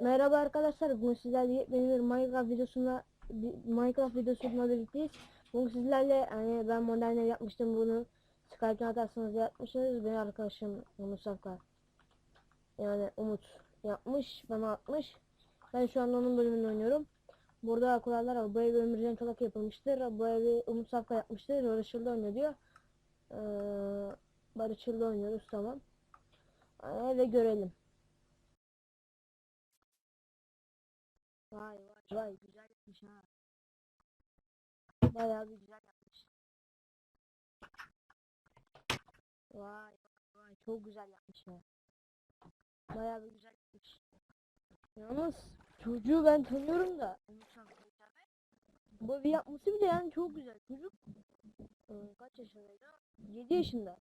Merhaba arkadaşlar. Bugün sizlerle yepyeni bir Minecraft videosunda Minecraft videosunda birlikteyiz. Bugün sizlerle hani ben modern ev yapmıştım bunu. Skype'den atarsanız yapmışsınız. Benim arkadaşım Umut Safka. Yani Umut yapmış. Bana atmış. Ben şu an onun bölümünü oynuyorum. Burada kurallar var. Bu ev Ömürcan Çolak yapılmıştır. Bu evi Umut Safka yapmıştır. Barışıl'da oynuyor diyor. Ee, Barışıl'da oynuyoruz tamam. Ee, ve görelim. Vay vay vay güzel yapmış ha. Bayağı bir güzel yapmış. Vay vay vay çok güzel yapmış ya. Bayağı bir güzel yapmış. Yalnız çocuğu ben tanıyorum da. Bu evi yapması bile yani çok güzel. Çocuk e, kaç yaşındaydı? 7 yaşında.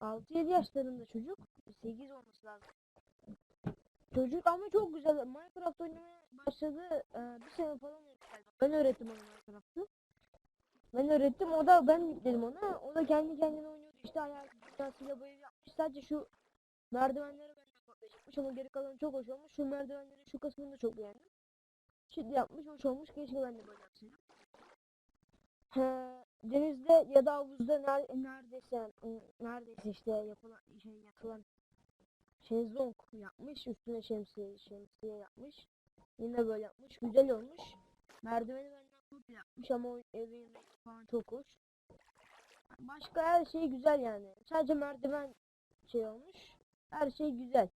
6-7 yaşlarında çocuk. 8 olması lazım. Çocuk ama çok güzel. Minecraft oynamaya başladı. Ee, bir sene falan oldu. Ben öğrettim ona Minecraft'ı. Ben öğrettim. O da ben yükledim ona. O da kendi kendine oynuyordu. İşte hayal dünyasıyla evi yapmış. Sadece şu merdivenleri kopya çekmiş ama geri kalanı çok hoş olmuş. Şu merdivenlerin şu kısmını da çok beğendim. Şimdi yapmış, hoş olmuş. Keşke ben de böyle yapsaydım. Denizde ya da havuzda ner neredeyse neredeyse işte yapılan şey yapılan şezlong yapmış. Üstüne şemsiye şemsiye yapmış. Yine böyle yapmış. Güzel olmuş. Merdiveni benden çok yapmış ama o evin rengi falan çok hoş. Başka her şey güzel yani. Sadece merdiven şey olmuş. Her şey güzel.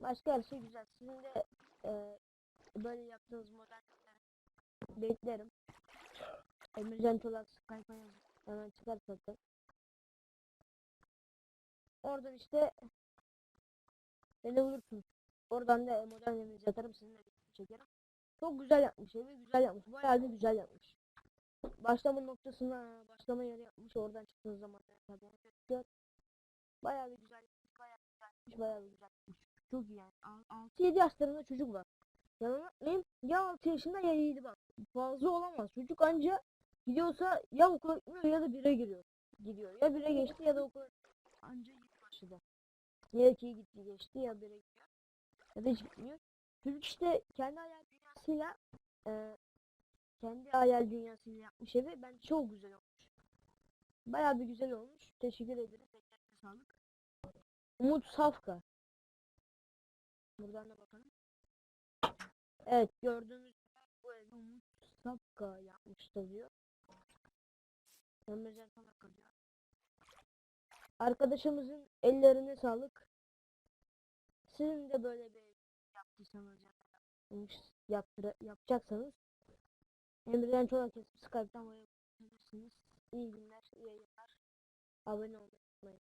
Başka her şey güzel. Sizin de e, böyle yaptığınız modelleri beklerim. Emircan Çolak Skype'a yazın. Hemen çıkar zaten. Oradan işte beni bulursunuz. Oradan da model evinizi atarım sizinle çekerim. Çok güzel yapmış evi güzel yapmış. Bayağı da güzel yapmış. Başlama noktasına başlama yeri yapmış. Oradan çıktığınız zaman tabii. Bayağı bir güzel yapmış. Bayağı bir güzel yapmış. Bayağı bir güzel yapmış. Çok iyi yani. 6-7 yaşlarında çocuk var. Yani benim ya 6 yaşında ya 7 bak. Fazla olamaz. Çocuk anca gidiyorsa ya okula gitmiyor ya da 1'e giriyor. Gidiyor. Ya 1'e geçti ya da okula anca yeni başladı. Ya 2'ye gitti geçti ya 1'e gidiyor. Ya da hiç gitmiyor. Çocuk işte kendi hayal dünyasıyla e, kendi hayal dünyasıyla yapmış evi bence çok güzel olmuş. Bayağı bir güzel olmuş. Teşekkür ederim. Tekrar sağlık. Umut Safka. Buradan da bakalım. Evet gördüğünüz bu evi Umut Safka yapmıştır diyor. Ömürcan Safka diyor. Arkadaşımızın ellerine sağlık. Sizin de böyle bir yaptıysanız ya da yapmış- yaptıra, yapacaksanız Emre'den Çolak yazıp bana ulaşabilirsiniz. İyi günler, iyi yayınlar. Abone olmayı unutmayın.